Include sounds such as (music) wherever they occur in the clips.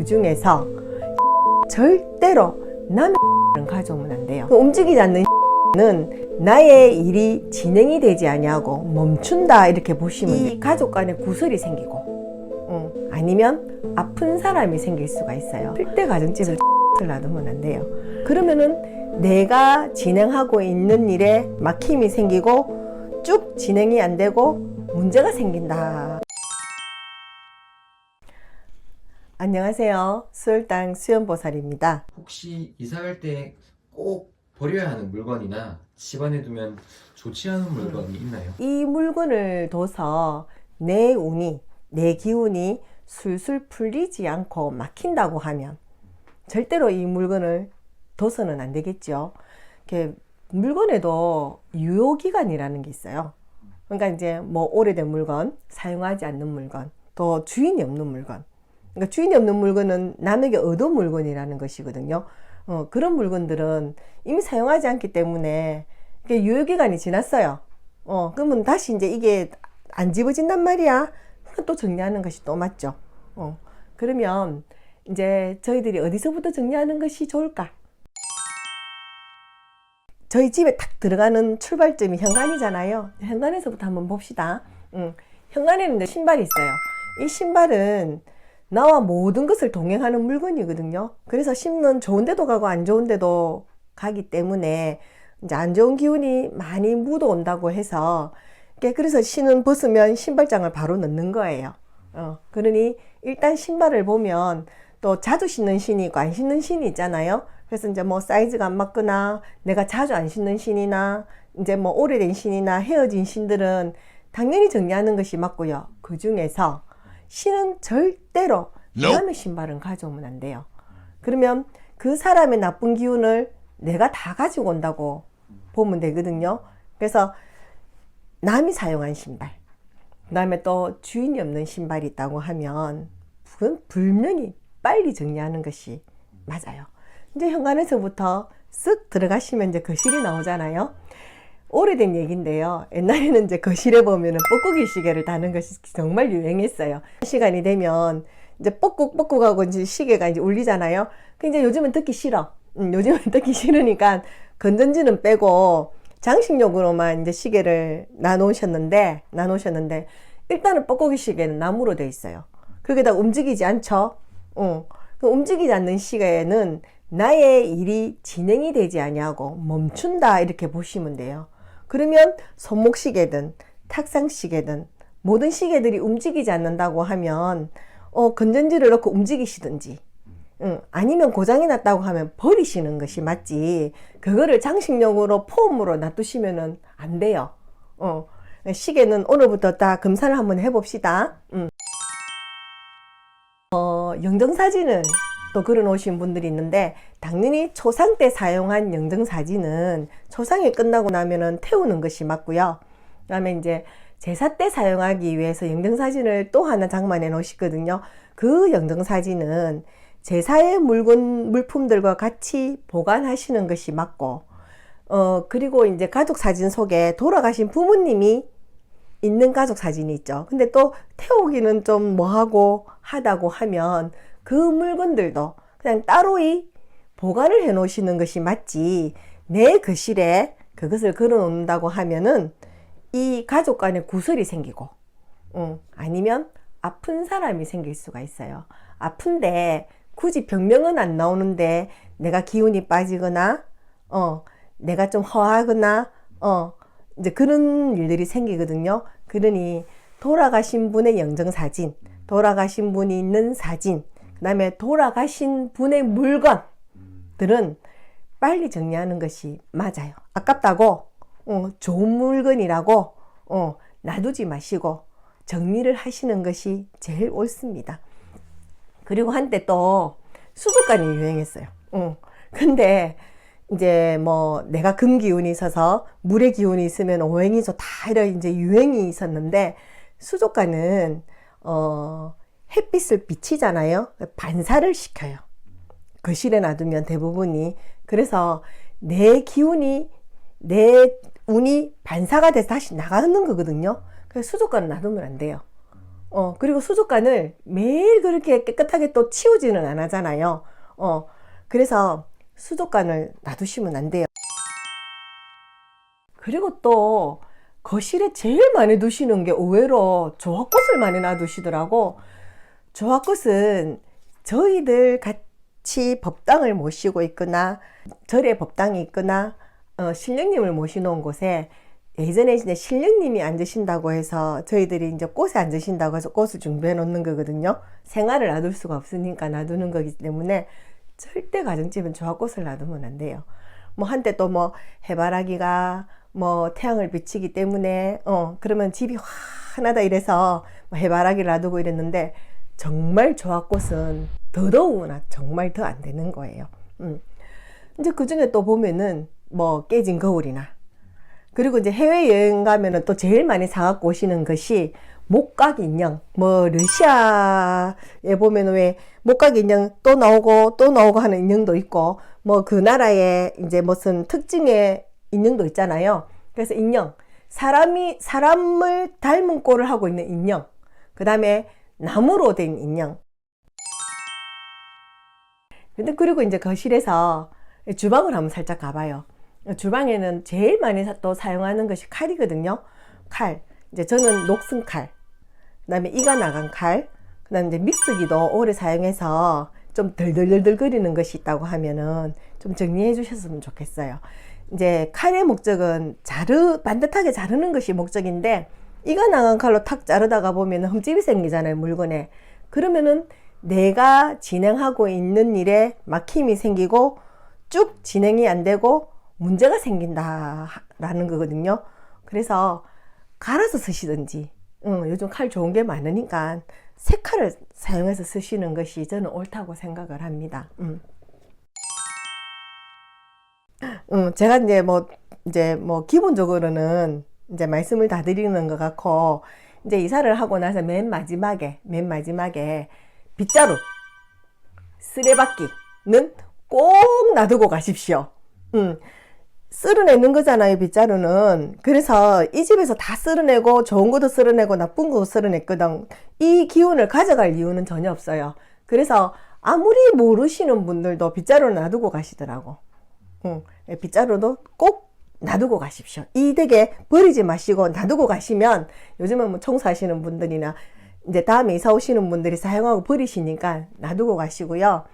그 중에서 (laughs) 절대로 남의 는 (laughs) 가져오면 안 돼요. 그 움직이지 않는 (laughs) 는 나의 일이 진행이 되지 아니하고 멈춘다 이렇게 보시면 돼요. 이 가족 간에 구설이 생기고 응. 아니면 아픈 사람이 생길 수가 있어요. 필대 가정집을 놔두면 안 돼요. 그러면은 내가 진행하고 있는 일에 막힘이 생기고 쭉 진행이 안 되고 문제가 생긴다. 안녕하세요. 수혈당 수연보살입니다. 혹시 이사 갈 때 꼭 버려야 하는 물건이나 집안에 두면 좋지 않은 물건이 있나요? 이 물건을 둬서 내 운이, 내 기운이 술술 풀리지 않고 막힌다고 하면 절대로 이 물건을 둬서는 안 되겠죠. 이렇게 물건에도 유효기간이라는 게 있어요. 그러니까 이제 뭐 오래된 물건, 사용하지 않는 물건, 또 주인이 없는 물건. 그러니까 주인이 없는 물건은 남에게 얻은 물건이라는 것이거든요. 어, 그런 물건들은 이미 사용하지 않기 때문에 이게 유효기간이 지났어요. 어, 그러면 다시 이제 이게 안 집어진단 말이야. 그럼 또 정리하는 것이 또 맞죠. 어, 그러면 이제 저희들이 어디서부터 정리하는 것이 좋을까? 저희 집에 딱 들어가는 출발점이 현관이잖아요. 현관에서부터 한번 봅시다. 음, 현관에는 신발이 있어요. 이 신발은 나와 모든 것을 동행하는 물건이거든요. 그래서 신는 좋은 데도 가고 안 좋은 데도 가기 때문에 이제 안 좋은 기운이 많이 묻어 온다고 해서 이렇게 그래서 신은 벗으면 신발장을 바로 넣는 거예요. 어, 그러니 일단 신발을 보면 또 자주 신는 신이 있고 안 신는 신이 있잖아요. 그래서 이제 뭐 사이즈가 안 맞거나 내가 자주 안 신는 신이나 이제 뭐 오래된 신이나 헤어진 신들은 당연히 정리하는 것이 맞고요. 그 중에서 신은 절대로 남의 신발은 가져오면 안 돼요. 그러면 그 사람의 나쁜 기운을 내가 다 가지고 온다고 보면 되거든요. 그래서 남이 사용한 신발, 그 다음에 또 주인이 없는 신발이 있다고 하면 그건 분명히 빨리 정리하는 것이 맞아요. 이제 현관에서부터 쓱 들어가시면 이제 거실이 나오잖아요. 오래된 얘기인데요. 옛날에는 이제 거실에 보면은 뻐꾸기 시계를 다는 것이 정말 유행했어요. 시간이 되면 이제 뻐꾹 뻐꾹하고 이제 시계가 이제 울리잖아요. 근데 요즘은 듣기 싫어. 음, 요즘은 (laughs) 듣기 싫으니까 건전지는 빼고 장식용으로만 이제 시계를 나놓으셨는데, 나놓으셨는데, 일단은 뻐꾸기 시계는 나무로 돼 있어요. 거기다 움직이지 않죠? 어. 그 움직이지 않는 시계는 나의 일이 진행이 되지 아니하고 멈춘다 이렇게 보시면 돼요. 그러면 손목 시계든 탁상 시계든 모든 시계들이 움직이지 않는다고 하면 어 건전지를 넣고 움직이시든지 응, 아니면 고장이 났다고 하면 버리시는 것이 맞지 그거를 장식용으로 폼으로 놔두시면은 안 돼요. 어 시계는 오늘부터 다 검사를 한번 해봅시다. 음. 어, 영정사진은 또 그려 놓으신 분들이 있는데 당연히 초상 때 사용한 영정사진은 초상이 끝나고 나면은 태우는 것이 맞고요. 그다음에 이제 제사 때 사용하기 위해서 영정사진을 또 하나 장만해 놓으시거든요. 그 영정사진은 제사의 물건 물품들과 같이 보관하시는 것이 맞고 어 그리고 이제 가족 사진 속에 돌아가신 부모님이 있는 가족 사진이 있죠. 근데 또 태우기는 좀 뭐하고 하다고 하면 그 물건들도 그냥 따로 이 보관을 해 놓으시는 것이 맞지 내 거실에 그것을 걸어 놓는다고 하면은 이 가족 간에 구설이 생기고 음, 아니면 아픈 사람이 생길 수가 있어요. 아픈데 굳이 병명은 안 나오는데 내가 기운이 빠지거나 어 내가 좀 허하거나 어 이제 그런 일들이 생기거든요. 그러니 돌아가신 분의 영정 사진, 돌아가신 분이 있는 사진, 그 다음에 돌아가신 분의 물건들은 빨리 정리하는 것이 맞아요. 아깝다고, 어, 좋은 물건이라고, 어, 놔두지 마시고 정리를 하시는 것이 제일 옳습니다. 그리고 한때 또 수족관이 유행했어요. 어, 근데 이제 뭐 내가 금 기운이 있어서 물의 기운이 있으면 오행이 좋다 이런 이제 유행이 있었는데 수족관은 어 햇빛을 비치잖아요. 반사를 시켜요. 거실에 놔두면 대부분이 그래서 내 기운이 내 운이 반사가 돼서 다시 나가는 거거든요. 그래서 수족관을 놔두면 안 돼요. 어, 그리고 수족관을 매일 그렇게 깨끗하게 또 치우지는 안 하잖아요. 어, 그래서 수족관을 놔두시면 안 돼요. 그리고 또 거실에 제일 많이 두시는 게 의외로 조화꽃을 많이 놔두시더라고. 조화꽃은 저희들 같이 법당을 모시고 있거나 절에 법당이 있거나 어, 신령님을 모시놓은 곳에 예전에 이제 신령님이 앉으신다고 해서 저희들이 이제 꽃에 앉으신다고 해서 꽃을 준비해 놓는 거거든요. 생활을 놔둘 수가 없으니까 놔두는 거기 때문에 절대 가정집은 조화꽃을 놔두면 안 돼요. 뭐 한때 또 뭐 해바라기가 뭐 태양을 비치기 때문에 어 그러면 집이 환하다 이래서 뭐 해바라기를 놔두고 이랬는데 정말 조화꽃은 더더우나 정말 더 안 되는 거예요. 음. 이제 그 중에 또 보면은 뭐 깨진 거울이나 그리고 이제 해외 여행 가면은 또 제일 많이 사갖고 오시는 것이 목각 인형. 뭐 러시아에 보면 왜 목각 인형 또 나오고 또 나오고 하는 인형도 있고 뭐 그 나라의 이제 무슨 특징의 인형도 있잖아요. 그래서 인형 사람이 사람을 닮은 꼴을 하고 있는 인형. 그 다음에 나무로 된 인형. 근데 그리고 이제 거실에서 주방을 한번 살짝 가봐요. 주방에는 제일 많이 사- 또 사용하는 것이 칼이거든요. 칼. 이제 저는 녹슨 칼. 그 다음에 이가 나간 칼. 그 다음에 이제 믹서기도 오래 사용해서 좀 덜덜덜덜 거리는 것이 있다고 하면은 좀 정리해 주셨으면 좋겠어요. 이제 칼의 목적은 자르 반듯하게 자르는 것이 목적인데 이가 나간 칼로 탁 자르다가 보면 흠집이 생기잖아요 물건에 그러면은 내가 진행하고 있는 일에 막힘이 생기고 쭉 진행이 안 되고 문제가 생긴다라는 거거든요. 그래서 갈아서 쓰시든지, 응, 요즘 칼 좋은 게 많으니까 새 칼을 사용해서 쓰시는 것이 저는 옳다고 생각을 합니다. 음. 음, 제가 이제 뭐, 이제 뭐, 기본적으로는 이제 말씀을 다 드리는 것 같고, 이제 이사를 하고 나서 맨 마지막에, 맨 마지막에 빗자루, 쓰레받기는 꼭 놔두고 가십시오. 음. 쓸어내는 거잖아요, 빗자루는. 그래서 이 집에서 다 쓸어내고, 좋은 것도 쓸어내고, 나쁜 것도 쓸어냈거든. 이 기운을 가져갈 이유는 전혀 없어요. 그래서 아무리 모르시는 분들도 빗자루를 놔두고 가시더라고. 응. 빗자루도 꼭 놔두고 가십시오. 이 댁에 버리지 마시고 놔두고 가시면 요즘은 뭐 청소하시는 분들이나 이제 다음에 이사 오시는 분들이 사용하고 버리시니까 놔두고 가시고요.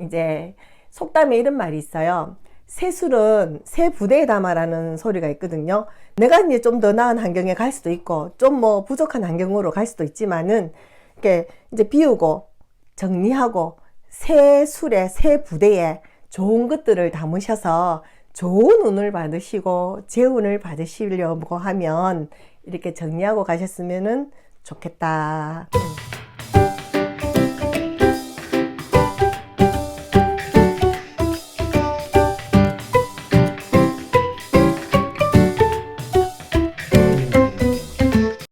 이제 속담에 이런 말이 있어요. 새술은 새 부대에 담아라는 소리가 있거든요. 내가 이제 좀 더 나은 환경에 갈 수도 있고, 좀 뭐 부족한 환경으로 갈 수도 있지만은, 이렇게 이제 비우고, 정리하고, 새 술에, 새 부대에 좋은 것들을 담으셔서 좋은 운을 받으시고, 재운을 받으시려고 하면, 이렇게 정리하고 가셨으면은 좋겠다.